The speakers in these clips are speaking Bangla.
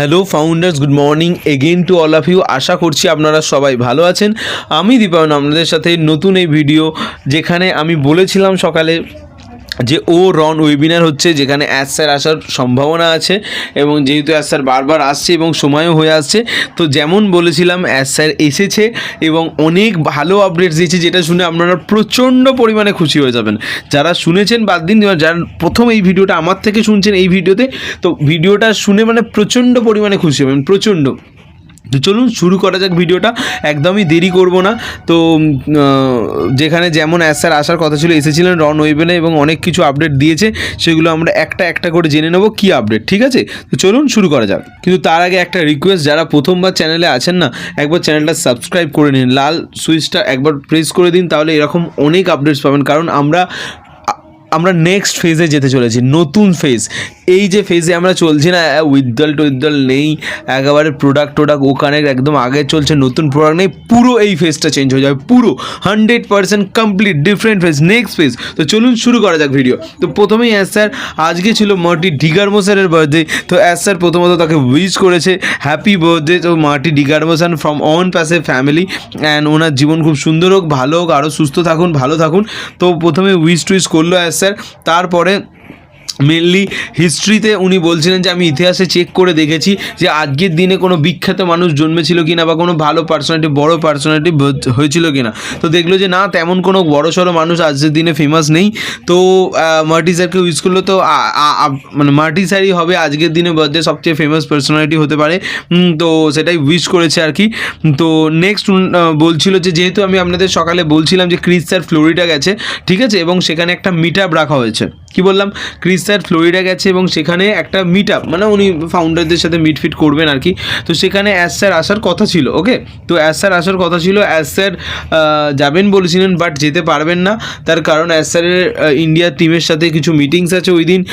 Hello founders good morning again to all of you আশা করছি আপনারা সবাই ভালো আছেন। আমি দীপায়ন, আপনাদের সাথে নতুন এই ভিডিও যেখানে আমি বলেছিলাম সকালে যে ও রন ওয়েবিনার হচ্ছে, যেখানে অ্যাস স্যার আসার সম্ভাবনা আছে এবং যেহেতু অ্যাস স্যার বারবার আসছে এবং সময়ও হয়ে আসছে, তো যেমন বলেছিলাম অ্যাস স্যার এসেছে এবং অনেক ভালো আপডেটস দিয়েছে, যেটা শুনে আপনারা প্রচণ্ড পরিমাণে খুশি হয়ে যাবেন। যারা শুনেছেন বাদ দিন যারা প্রথম এই ভিডিওটা আমার থেকে শুনছেন এই ভিডিওতে, তো ভিডিওটা শুনে মানে প্রচণ্ড পরিমাণে খুশি হবেন, প্রচণ্ড। তো চলুন শুরু করা যাক ভিডিওটা। একদমই দেরি করব না। তো যেখানে যেমন স্যার আসার কথা ছিল, এসেছিলেন রন ওয়েবেনে এবং অনেক কিছু আপডেট দিয়েছে, সেগুলো আমরা একটা একটা করে জেনে নেব কী আপডেট ঠিক আছে? তো চলুন শুরু করা যাক। কিন্তু তার আগে একটা রিকোয়েস্ট যারা প্রথমবার চ্যানেলে আছেন না, একবার চ্যানেলটা সাবস্ক্রাইব করে নিন। লাল সুইচটা একবার প্রেস করে দিন, তাহলে এরকম অনেক আপডেটস পাবেন। কারণ আমরা আমরা নেক্সট ফেজে যেতে চলেছি, নতুন ফেজ এই যে ফেজে আমরা চলছি না উইথদল টুইথদল নেই, একেবারে প্রোডাক্ট টোডাক্ট ওখানে একদম আগে চলছে, নতুন প্রোডাক্ট নেই, পুরো এই ফেজটা চেঞ্জ হয়ে যাবে, পুরো। Hundred percent complete different phase next phase তো চলুন শুরু করা যাক ভিডিও তো প্রথমেই অ্যাস স্যার আজকে ছিল মার্টি ডিগারমো স্যারের বার্থডে তো অ্যাস স্যার প্রথমত তাকে উইশ করেছে হ্যাপি বার্থডে তো Marty DeGarmo sir from Onpassive family and ওনার জীবন খুব সুন্দর হোক, ভালো হোক আরও সুস্থ থাকুন, ভালো থাকুন। তো প্রথমে উইশ টুইশ করল অ্যাস স্যার তারপরে মেনলি হিস্ট্রিতে উনি বলছিলেন যে, আমি ইতিহাসে চেক করে দেখেছি যে, আজকের দিনে কোনো বিখ্যাত মানুষ জন্মেছিল কিনা বা কোনো ভালো পার্সোনালিটি বড় পার্সোনালিটি হয়েছিল কিনা। তো দেখল যে, না, তেমন কোনো বড় সড়ো মানুষ আজকের দিনে ফেমাস নেই। তো মার্টি স্যারকে উইশ করল তো মানে মার্টি স্যারই হবে আজকের দিনে বার্থডে সবচেয়ে ফেমাস পার্সোনালিটি হতে পারে। তো সেটাই উইশ করেছে আর কি। তো নেক্সট বলছিল যে, যেহেতু আমি আপনাদের সকালে বলছিলাম যে ক্রিস স্যার ফ্লোরিডা গেছে, ঠিক আছে? এবং সেখানে একটা মিট আপ রাখা হয়েছে। কি বললাম? ক্রিস স্যার ফ্লোরিডা গেছে এবং সেখানে একটা মিট আপ মানে উনি ফাউন্ডারদের সাথে মিট ফিট করবেন আর কি। তো সেখানে অ্যাস স্যার আসার কথা ছিল ওকে তো অ্যাস স্যার আসার কথা ছিল অ্যাস স্যার যাবেন বলেছিলেন বাট যেতে পারবেন না। তার কারণ অ্যাস স্যারের ইন্ডিয়ার টিমের সাথে কিছু মিটিংস আছে ওই দিন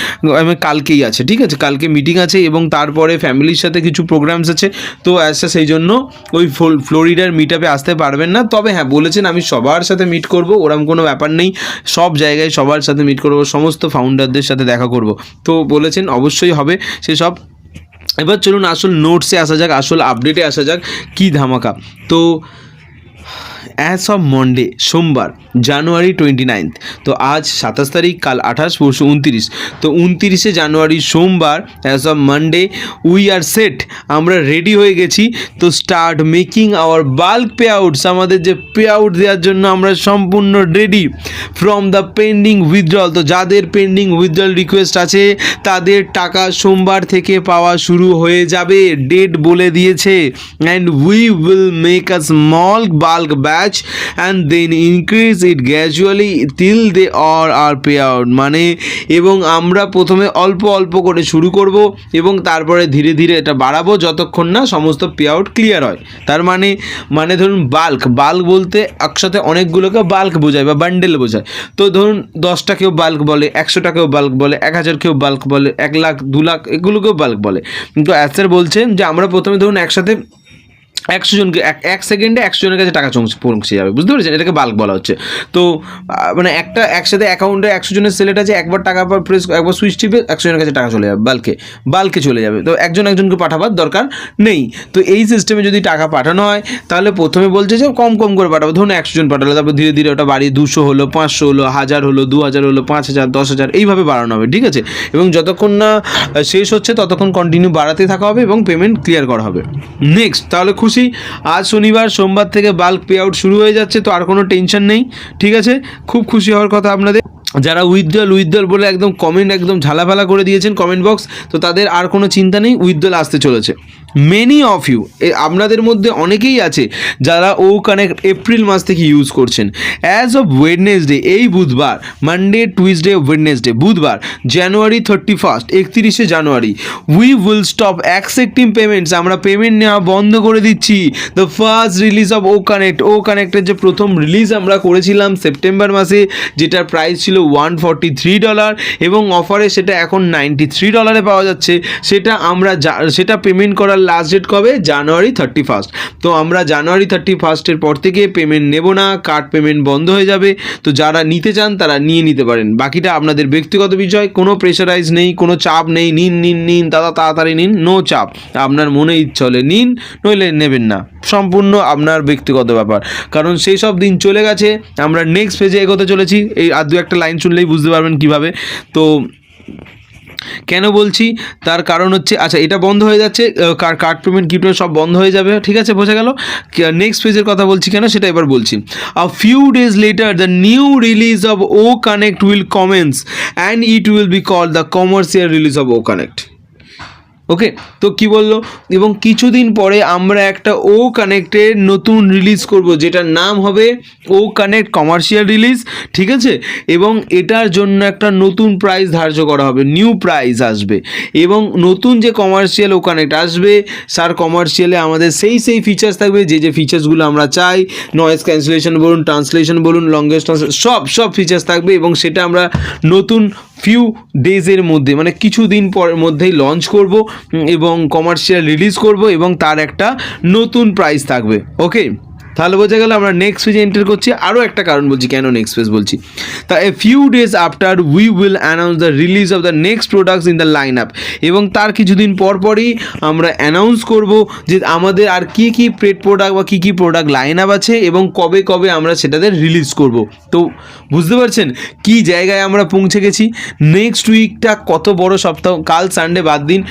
কালকেই আছে, ঠিক আছে? কালকে মিটিং আছে এবং তারপরে ফ্যামিলির সাথে কিছু প্রোগ্রামস আছে। তো অ্যাস স্যার সেই জন্য ওই ফ্লো- ফ্লোরিডার মিট আপে আসতে পারবেন না। তবে হ্যাঁ বলেছেন আমি সবার সাথে মিট করব, ওরম কোনো ব্যাপার নেই। সব জায়গায় সবার সাথে মিট করব, সমস্ত ফাউন্ডারদের সাথে দেখা করব। তো বলেছেন অবশ্যই হবে সেসব এবার চলুন আসল নোটসে আসা যাক, আসল আপডেটে আসা যাক, কি ধামাকা। তো অ্যাজ অফ মন্ডে সোমবার জানুয়ারি টোয়েন্টি নাইন্থ তো আজ সাতাশ তারিখ, কাল আঠাশ, পরশু উনতিরিশ, তো উনতিরিশে জানুয়ারি সোমবার as of Monday we are set আমরা রেডি হয়ে গেছি, তো start making our bulk payouts আমাদের যে পে আউট দেওয়ার জন্য আমরা সম্পূর্ণ ready from the pending withdrawal তো যাদের পেন্ডিং উইথড্রল রিকোয়েস্ট আছে, তাদের টাকা সোমবার থেকে পাওয়া শুরু হয়ে যাবে ডেট বলে দিয়েছে and we will make a small bulk batch and then increase it gradually till they or are payout মানে এবং আমরা প্রথমে অল্প অল্প করে শুরু করব এবং তারপরে ধীরে ধীরে এটা বাড়াবো যতক্ষণ না সমস্ত পে আউট ক্লিয়ার হয়। তার মানে মানে ধরুন বাল্ক বাল্ক বলতে একসাথে অনেকগুলোকে বাল্ক বোঝায় বা বান্ডেল বোঝায়। তো ধরুন দশটা কেউ বাল্ক বলে একশো কেউ বাল্ক বলে, এক হাজার কেউ বাল্ক বলে, এক লাখ, দু লাখ, এগুলোকেও বাল্ক বলে। কিন্তু অ্যাসের বলছেন যে আমরা প্রথমে ধরুন একসাথে একশো জনকে, এক সেকেন্ডে একশো জনের কাছে টাকা পৌঁছে যাবে, বুঝতে পেরেছেন? এটাকে বাল্ক বলা হচ্ছে। তো মানে একটা, একসাথে অ্যাকাউন্টে একশো জনের সেলেট আছে একবার টাকা পর প্রেস একবার সুইচ টিপে একশো জনের কাছে টাকা চলে যাবে বাল্কে বাল্কে চলে যাবে। তো একজন একজনকে পাঠাবার দরকার নেই। তো এই সিস্টেমে যদি টাকা পাঠানো হয়, তাহলে প্রথমে বলছে যে কম কম করে পাঠাবো। ধরুন একশো জন পাঠালো, তারপর ধীরে ধীরে ওটা বাড়ি দুশো হলো, পাঁচশো হলো, হাজার হলো, দু হাজার হলো, পাঁচ হাজার, দশ হাজার, এইভাবে বাড়ানো হবে, ঠিক আছে? এবং যতক্ষণ না শেষ হচ্ছে, ততক্ষণ কন্টিনিউ বাড়াতে থাকা হবে এবং পেমেন্ট ক্লিয়ার করা হবে। নেক্সট তাহলে খুশি। আজ শনিবার, সোমবার থেকে বাল্ক পে আউট শুরু হয়ে যাচ্ছে, তো আর কোনো টেনশন নেই, ঠিক আছে? খুব খুশি হওয়ার কথা আপনাদের। যারা উইথডল উইথডল বলে একদম কমেন্ট একদম ঝালাফালা করে দিয়েছেন কমেন্ট বক্স তো তাদের আর কোনো চিন্তা নেই উইথডল আসতে চলেছে। মেনি অফ ইউ আপনাদের মধ্যে অনেকেই আছে যারা ও কানেক্ট এপ্রিল মাস থেকে ইউজ করছেন। অ্যাজ অফ ওয়েডনেসডে এই বুধবার মানডে টুইসডে ওয়েডনেসডে বুধবার জানুয়ারি থার্টি ফার্স্ট একত্রিশে জানুয়ারি we will stop accepting payments আমরা পেমেন্ট নেওয়া বন্ধ করে দিচ্ছি। The first release of O connect O কানেক্টের যে প্রথম রিলিজ আমরা করেছিলাম সেপ্টেম্বর মাসে, যেটার প্রাইস ছিল ওয়ান ফর্টি থ্রি ডলার এবং অফারে সেটা এখন নাইনটি থ্রি ডলারে পাওয়া যাচ্ছে। সেটা আমরা সেটা পেমেন্ট করার লাস্ট ডেট কবে? জানুয়ারি থার্টি ফার্স্ট তো আমরা জানুয়ারি থার্টি ফার্স্টের পর থেকে পেমেন্ট নেব না কার্ড পেমেন্ট বন্ধ হয়ে যাবে। তো যারা নিতে চান, তারা নিয়ে নিতে পারেন। বাকিটা আপনাদের ব্যক্তিগত বিষয়, কোনো প্রেশারাইজ নেই, কোনো চাপ নেই, নিন নিন নিন, দাদা, তাড়াতাড়ি নিন নো চাপ। আপনার মনে ইচ্ছা হলে নিন, নইলে নেবেন না। সম্পূর্ণ আপনার ব্যক্তিগত ব্যাপার। কারণ সেই সব দিন চলে গেছে, আমরা নেক্সট পেজে এগোতে চলেছি। এই আর দু একটা লাইন শুনলেই বুঝতে পারবেন কীভাবে। তো কেন বলছি? তার কারণ হচ্ছে আচ্ছা এটা বন্ধ হয়ে যাচ্ছে কার্ড পেমেন্ট গিফট সব বন্ধ হয়ে যাবে, ঠিক আছে, বোঝা গেল? নেক্সট পেজের কথা বলছি কেন, সেটা এবার বলছি। A few days later the new release of O connect will commence and it will be call the commercial release of O connect okay তো কি বলল? এবং কিছুদিন পরে আমরা একটা ও কানেক্টের নতুন রিলিজ করব, যেটার নাম হবে ও কানেক্ট কমার্শিয়াল রিলিজ ঠিক আছে? এবং এটার জন্য একটা নতুন প্রাইস ধার্য করা হবে নিউ প্রাইস আসবে। এবং নতুন যে কমার্শিয়াল ও কানেক্ট আসবে সার কমার্শিয়ালে আমাদের সেই সেই ফিচার্স থাকবে, যে যে ফিচার্সগুলো আমরা চাই নয়েজ ক্যান্সেলেশন বলুন ট্রান্সলেশন বলুন লঙ্গেস্ট সব সব ফিচার্স থাকবে এবং সেটা আমরা নতুন ফিউ ডেজের মধ্যে মানে কিছুদিন পরের মধ্যেই লঞ্চ করব এবং কমার্শিয়াল রিলিজ করব, এবং তার একটা নতুন প্রাইস থাকবে ওকে তাহলে বোঝা গেল আমরা নেক্সট পেজে এন্টার করছি। আরও একটা কারণ বলছি, কেন নেক্সট পেজ বলছি? তা a few days after we will announce the release of the next products in the line up এবং তার কিছুদিন পর পরই আমরা অ্যানাউন্স করব যে আমাদের আর কি কি পেড প্রোডাক্ট বা কী কী প্রোডাক্ট লাইন আপ আছে এবং কবে কবে আমরা সেটাদের রিলিজ করব। তো বুঝতে পারছেন কি জায়গায় আমরা পৌঁছে গেছি? নেক্সট উইকটা কত বড় সপ্তাহ? কাল সানডে বাদ দিন।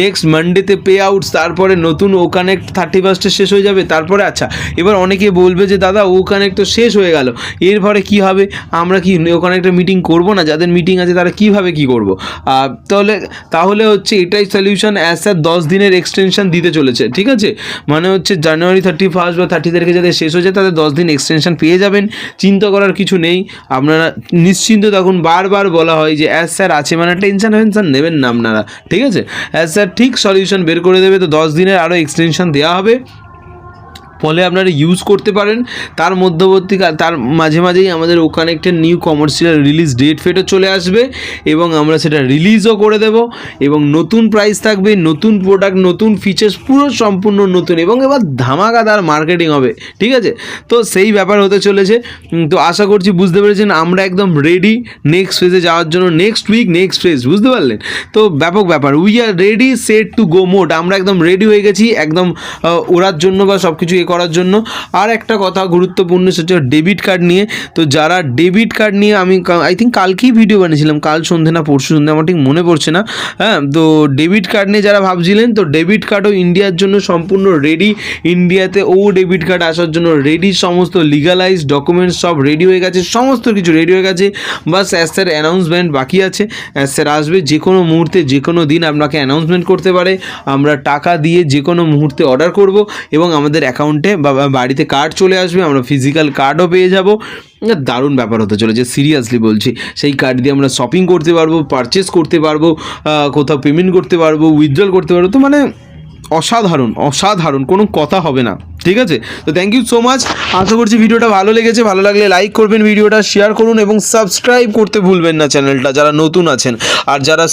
নেক্সট মানডেতে পে আউটস তারপরে নতুন ও কানেক্ট থার্টি ফার্স্টে শেষ হয়ে যাবে। তারপরে আচ্ছা এবার অনেকে বলবে যে, দাদা, ও কানেক্ট তো শেষ হয়ে গেল। এরপরে কি হবে? আমরা কি ও কানেক্টের মিটিং করব না? যাদের মিটিং আছে, তারা কীভাবে কি করব? তাহলে তাহলে হচ্ছে এটাই সলিউশন অ্যাজ স্যার দশ দিনের এক্সটেনশন দিতে চলেছে, ঠিক আছে? মানে হচ্ছে জানুয়ারি থার্টি ফার্স্ট বা থার্টি তারিখে যাদের শেষ হয়ে যায় তাদের দশ দিন এক্সটেনশন পেয়ে যাবেন। চিন্তা করার কিছু নেই। আপনারা নিশ্চিন্ত তখন বারবার বলা হয় যে অ্যাজ স্যার, আছে মানে টেনশন ফেনশন নেবেন না আপনারা। ঠিক আছে? অ্যাজ স্যার, ঠিক সলিউশন বের করে দেবে। তো দশ দিনের আরও এক্সটেনশন দেওয়া হবে। ফলে আপনারা ইউজ করতে পারেন। তার মধ্যবর্তী তার মাঝে মাঝেই আমাদের ও কানেক্টের নিউ কমার্শিয়াল রিলিজ ডেট ফেটও চলে আসবে এবং আমরা সেটা রিলিজও করে দেব এবং নতুন প্রাইস থাকবে, নতুন প্রোডাক্ট নতুন ফিচার্স পুরো সম্পূর্ণ নতুন এবং এবার ধামাকাদার মার্কেটিং হবে, ঠিক আছে? তো সেই ব্যাপার হতে চলেছে। তো আশা করছি বুঝতে পেরেছেন, আমরা একদম রেডি নেক্সট ফেজে যাওয়ার জন্য নেক্সট উইক নেক্সট ফেজ বুঝতে পারলেন? তো ব্যাপক ব্যাপার we are ready set to go mode আমরা একদম রেডি হয়ে গেছি, একদম ওড়ার জন্য বা সব কিছু করার জন্য। আর একটা কথা গুরুত্বপূর্ণ, সেটা ডেবিট কার্ড নিয়ে। তো যারা ডেবিট কার্ড নিয়ে আমি আই থিঙ্ক কালকেই ভিডিও বানিয়েছিলাম, কাল সন্ধে না পরশু সন্ধে, আমার ঠিক মনে পড়ছে না। হ্যাঁ তো ডেবিট কার্ড নিয়ে যারা ভাবছিলেন, তো ডেবিট কার্ডও ইন্ডিয়ার জন্য সম্পূর্ণ রেডি ইন্ডিয়াতে ও ডেবিট কার্ড আসার জন্য রেডি সমস্ত লিগালাইজ ডকুমেন্টস সব রেডি হয়ে গেছে, সমস্ত কিছু রেডি হয়ে গেছে। বাস স্যার অ্যানাউন্সমেন্ট বাকি আছে। স্যার আসবে যে কোনো মুহূর্তে, যে কোনো দিন আপনাকে অ্যানাউন্সমেন্ট করতে পারে। আমরা টাকা দিয়ে যে কোনো মুহূর্তে অর্ডার করব এবং আমাদের অ্যাকাউন্টে বা বা বাড়িতে কার্ড চলে আসবে, আমরা ফিজিক্যাল কার্ডও পেয়ে যাব। দারুণ ব্যাপার হতে চলেছে সিরিয়াসলি বলছি। সেই কার্ড দিয়ে আমরা শপিং করতে পারব পারচেস করতে পারব কোথাও পেমেন্ট করতে পারব উইথড্রল করতে পারব। তো মানে অসাধারণ অসাধারণ, কোনো কথা হবে না, ঠিক আছে? তো থ্যাংক ইউ সো মাচ আশা করছি ভিডিওটা ভালো লেগেছে, ভালো লাগলে লাইক করবেন ভিডিওটা শেয়ার করুন এবং সাবস্ক্রাইব করতে ভুলবেন না চ্যানেলটা যারা নতুন আছেন। আর যারা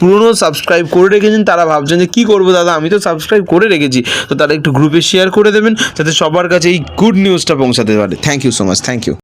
পুরনো সাবস্ক্রাইব করে রেখেছেন, তারা ভাবছেন যে কী করব দাদা, আমি তো সাবস্ক্রাইব করে রেখেছি। তো তারা একটু গ্রুপে শেয়ার করে দেবেন, যাতে সবার কাছে এই গুড নিউজটা পৌঁছাতে পারে। Thank you so much thank you